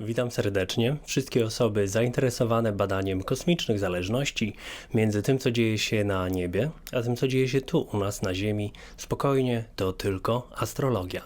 Witam serdecznie wszystkie osoby zainteresowane badaniem kosmicznych zależności między tym, co dzieje się na niebie, a tym, co dzieje się tu u nas na Ziemi. Spokojnie, to tylko astrologia.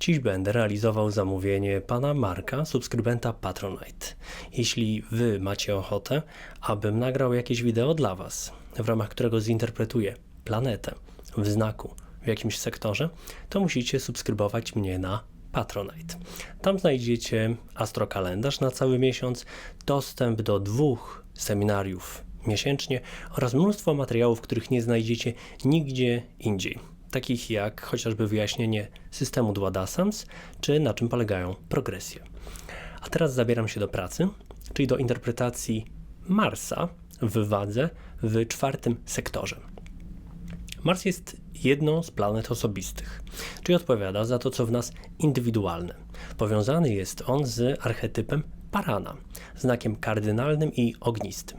Dziś będę realizował zamówienie pana Marka, subskrybenta Patronite. Jeśli wy macie ochotę, abym nagrał jakieś wideo dla was, w ramach którego zinterpretuję planetę w znaku w jakimś sektorze, to musicie subskrybować mnie na Patronite. Tam znajdziecie astrokalendarz na cały miesiąc, dostęp do dwóch seminariów miesięcznie oraz mnóstwo materiałów, których nie znajdziecie nigdzie indziej. Takich jak chociażby wyjaśnienie systemu Dwadasams, czy na czym polegają progresje. A teraz zabieram się do pracy, czyli do interpretacji Marsa w wadze w czwartym sektorze. Mars jest jedną z planet osobistych, czyli odpowiada za to, co w nas indywidualne. Powiązany jest on z archetypem Parana, znakiem kardynalnym i ognistym.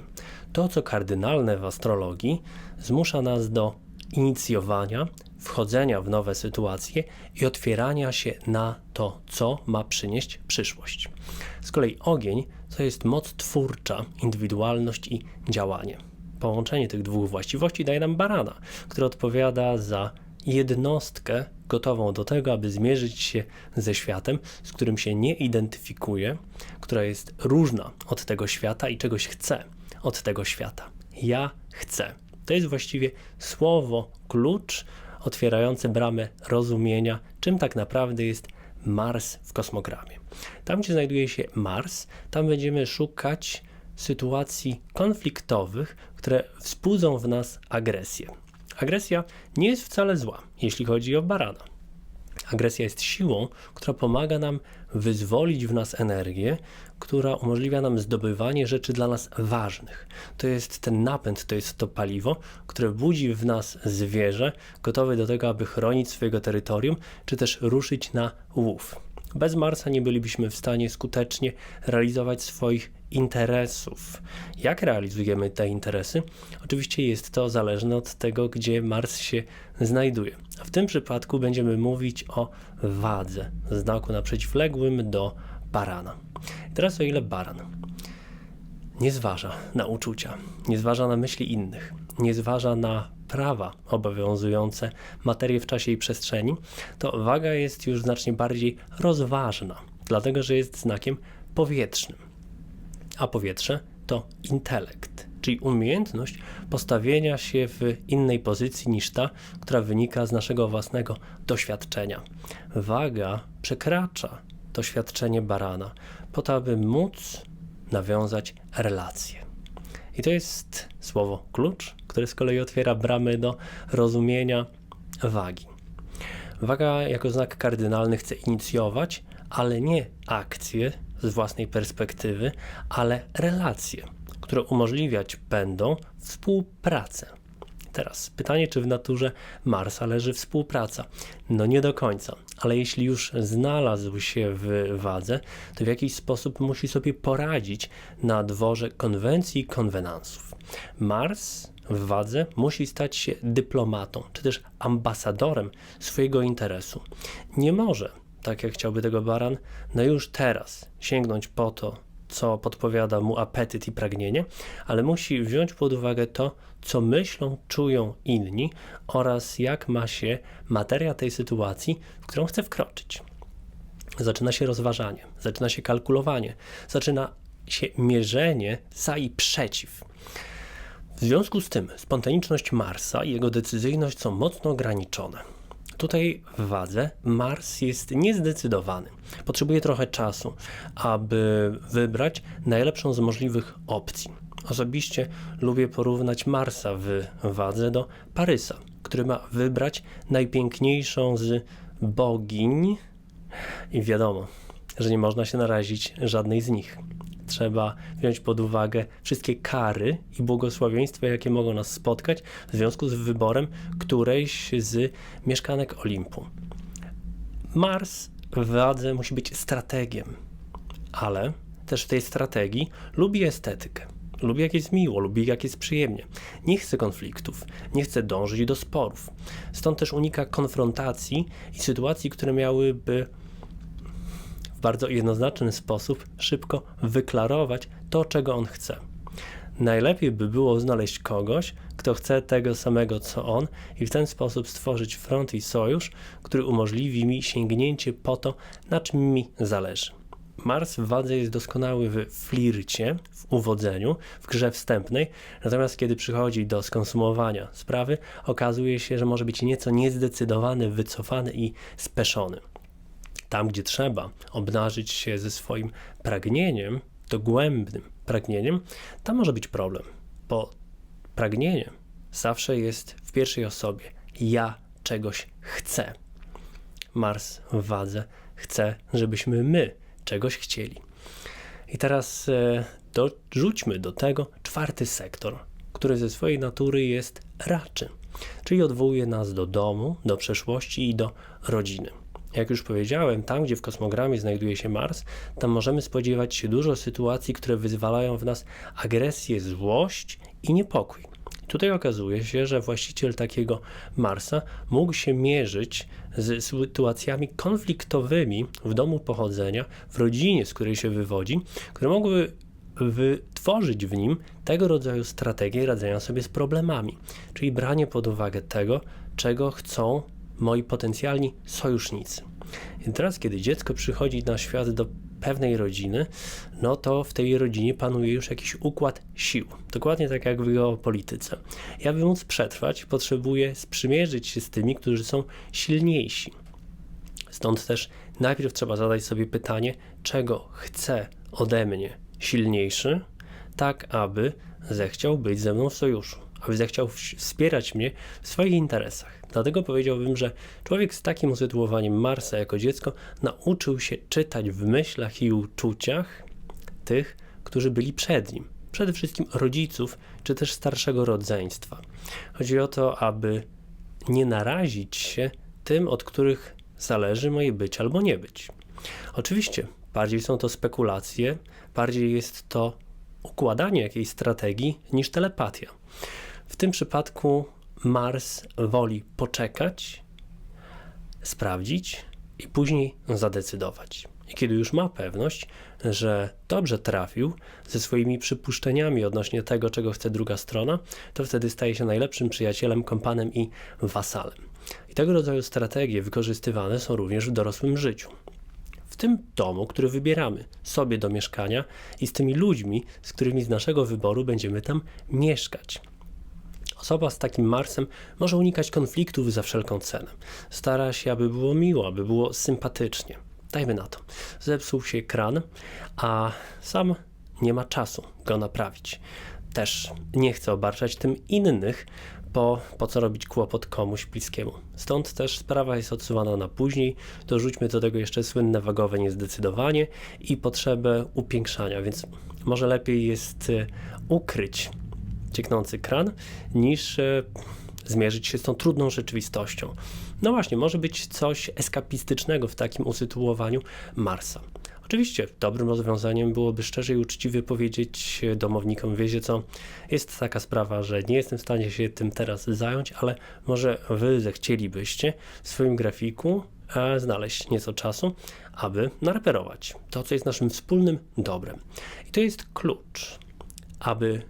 To, co kardynalne w astrologii, zmusza nas do inicjowania, wchodzenia w nowe sytuacje i otwierania się na to, co ma przynieść przyszłość. Z kolei ogień to jest moc twórcza, indywidualność i działanie. Połączenie tych dwóch właściwości daje nam barana, który odpowiada za jednostkę gotową do tego, aby zmierzyć się ze światem, z którym się nie identyfikuje, która jest różna od tego świata i czegoś chce od tego świata. Ja chcę. To jest właściwie słowo klucz otwierające bramę rozumienia, czym tak naprawdę jest Mars w kosmogramie. Tam, gdzie znajduje się Mars, tam będziemy szukać sytuacji konfliktowych, które wzbudzą w nas agresję. Agresja nie jest wcale zła, jeśli chodzi o barana. Agresja jest siłą, która pomaga nam wyzwolić w nas energię, która umożliwia nam zdobywanie rzeczy dla nas ważnych. To jest ten napęd, to jest to paliwo, które budzi w nas zwierzę, gotowe do tego, aby chronić swojego terytorium, czy też ruszyć na łów. Bez Marsa nie bylibyśmy w stanie skutecznie realizować swoich interesów. Jak realizujemy te interesy? Oczywiście jest to zależne od tego, gdzie Mars się znajduje. W tym przypadku będziemy mówić o wadze, znaku na przeciwległym do barana. Teraz o ile baran nie zważa na uczucia, nie zważa na myśli innych, nie zważa na prawa obowiązujące materię w czasie i przestrzeni, to waga jest już znacznie bardziej rozważna, dlatego że jest znakiem powietrznym. A powietrze to intelekt, czyli umiejętność postawienia się w innej pozycji niż ta, która wynika z naszego własnego doświadczenia. Waga przekracza doświadczenie barana, po to, aby móc nawiązać relacje. I to jest słowo klucz, które z kolei otwiera bramy do rozumienia wagi. Waga jako znak kardynalny chce inicjować, ale nie akcje z własnej perspektywy, ale relacje, które umożliwiać będą współpracę. Teraz pytanie, czy w naturze Marsa leży współpraca? No nie do końca, ale jeśli już znalazł się w wadze, to w jakiś sposób musi sobie poradzić na dworze konwencji i konwenansów. Mars w wadze musi stać się dyplomatą, czy też ambasadorem swojego interesu. Nie może, tak jak chciałby tego baran, no już teraz sięgnąć po to, co podpowiada mu apetyt i pragnienie, ale musi wziąć pod uwagę to, co myślą, czują inni oraz jak ma się materia tej sytuacji, w którą chce wkroczyć. Zaczyna się rozważanie, zaczyna się kalkulowanie, zaczyna się mierzenie za i przeciw. W związku z tym spontaniczność Marsa i jego decyzyjność są mocno ograniczone. Tutaj w wadze Mars jest niezdecydowany. Potrzebuje trochę czasu, aby wybrać najlepszą z możliwych opcji. Osobiście lubię porównać Marsa w wadze do Parysa, który ma wybrać najpiękniejszą z bogiń i wiadomo, że nie można się narazić żadnej z nich trzeba wziąć pod uwagę wszystkie kary i błogosławieństwa, jakie mogą nas spotkać w związku z wyborem którejś z mieszkanek Olimpu. Mars w wadze musi być strategiem, ale też w tej strategii lubi estetykę. Lubi jak jest miło, lubi jak jest przyjemnie. Nie chce konfliktów, nie chce dążyć do sporów. Stąd też unika konfrontacji i sytuacji, które miałyby bardzo jednoznaczny sposób szybko wyklarować to, czego on chce. Najlepiej by było znaleźć kogoś, kto chce tego samego co on, i w ten sposób stworzyć front i sojusz, który umożliwi mi sięgnięcie po to, na czym mi zależy. Mars w wadze jest doskonały w flircie, w uwodzeniu, w grze wstępnej, natomiast kiedy przychodzi do skonsumowania sprawy, okazuje się, że może być nieco niezdecydowany, wycofany i speszony. Tam, gdzie trzeba obnażyć się ze swoim pragnieniem, dogłębnym pragnieniem, tam może być problem, bo pragnienie zawsze jest w pierwszej osobie. Ja czegoś chcę. Mars w wadze chce, żebyśmy my czegoś chcieli. I teraz e, dorzućmy do tego czwarty sektor, który ze swojej natury jest raczy, czyli odwołuje nas do domu, do przeszłości i do rodziny. Jak już powiedziałem, tam gdzie w kosmogramie znajduje się Mars, tam możemy spodziewać się dużo sytuacji, które wyzwalają w nas agresję, złość i niepokój. Tutaj okazuje się, że właściciel takiego Marsa mógł się mierzyć z sytuacjami konfliktowymi w domu pochodzenia, w rodzinie, z której się wywodzi, które mogły wytworzyć w nim tego rodzaju strategię radzenia sobie z problemami, czyli branie pod uwagę tego, czego chcą moi potencjalni sojusznicy. I teraz, kiedy dziecko przychodzi na świat do pewnej rodziny, no to w tej rodzinie panuje już jakiś układ sił. Dokładnie tak jak w geopolityce. Ja, by móc przetrwać, potrzebuję sprzymierzyć się z tymi, którzy są silniejsi. Stąd też najpierw trzeba zadać sobie pytanie, czego chce ode mnie silniejszy, tak aby zechciał być ze mną w sojuszu, aby zechciał wspierać mnie w swoich interesach. Dlatego powiedziałbym, że człowiek z takim usytuowaniem Marsa jako dziecko nauczył się czytać w myślach i uczuciach tych, którzy byli przed nim. Przede wszystkim rodziców, czy też starszego rodzeństwa. Chodzi o to, aby nie narazić się tym, od których zależy moje być albo nie być. Oczywiście, bardziej są to spekulacje, bardziej jest to układanie jakiejś strategii niż telepatia. W tym przypadku Mars woli poczekać, sprawdzić i później zadecydować. I kiedy już ma pewność, że dobrze trafił ze swoimi przypuszczeniami odnośnie tego, czego chce druga strona, to wtedy staje się najlepszym przyjacielem, kompanem i wasalem. I tego rodzaju strategie wykorzystywane są również w dorosłym życiu. W tym domu, który wybieramy sobie do mieszkania i z tymi ludźmi, z którymi z naszego wyboru będziemy tam mieszkać. Osoba z takim Marsem może unikać konfliktów za wszelką cenę. Stara się, aby było miło, aby było sympatycznie. Dajmy na to. Zepsuł się kran, a sam nie ma czasu go naprawić. Też nie chce obarczać tym innych, bo po co robić kłopot komuś bliskiemu. Stąd też sprawa jest odsuwana na później. Dorzućmy do tego jeszcze słynne wagowe niezdecydowanie i potrzebę upiększania, więc może lepiej jest y, ukryć cieknący kran, niż e, zmierzyć się z tą trudną rzeczywistością. No właśnie, może być coś eskapistycznego w takim usytuowaniu Marsa. Oczywiście dobrym rozwiązaniem byłoby szczerze i uczciwie powiedzieć domownikom, wiecie co, jest taka sprawa, że nie jestem w stanie się tym teraz zająć, ale może wy zechcielibyście w swoim grafiku e, znaleźć nieco czasu, aby nareperować to, co jest naszym wspólnym dobrem. I to jest klucz, aby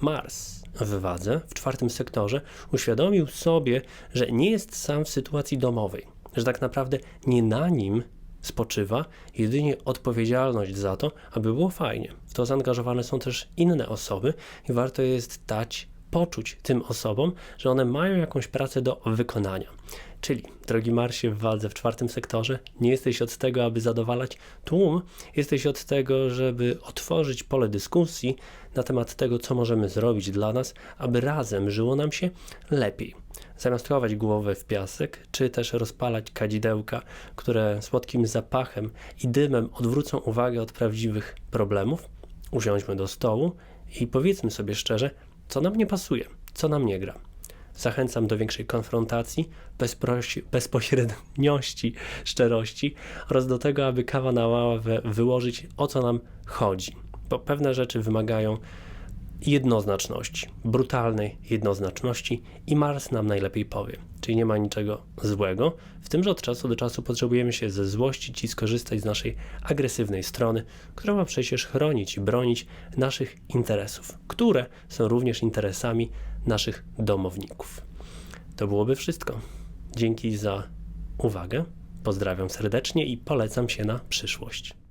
Mars w wadze, w czwartym sektorze, uświadomił sobie, że nie jest sam w sytuacji domowej, że tak naprawdę nie na nim spoczywa jedynie odpowiedzialność za to, aby było fajnie. W to zaangażowane są też inne osoby i warto jest dać poczuć tym osobom, że one mają jakąś pracę do wykonania. Czyli, drogi Marsie w wadze w czwartym sektorze, nie jesteś od tego, aby zadowalać tłum, jesteś od tego, żeby otworzyć pole dyskusji na temat tego, co możemy zrobić dla nas, aby razem żyło nam się lepiej. Zamiast chować głowę w piasek, czy też rozpalać kadzidełka, które słodkim zapachem i dymem odwrócą uwagę od prawdziwych problemów, usiądźmy do stołu i powiedzmy sobie szczerze, co nam nie pasuje, co nam nie gra. Zachęcam do większej konfrontacji, bezpośredniości, szczerości oraz do tego, aby kawa na ławę wyłożyć o co nam chodzi. Bo pewne rzeczy wymagają jednoznaczności, brutalnej jednoznaczności i Mars nam najlepiej powie. Czyli nie ma niczego złego, w tym, że od czasu do czasu potrzebujemy się ze złościć i skorzystać z naszej agresywnej strony, która ma przecież chronić i bronić naszych interesów, które są również interesami naszych domowników. To byłoby wszystko. Dzięki za uwagę. Pozdrawiam serdecznie i polecam się na przyszłość.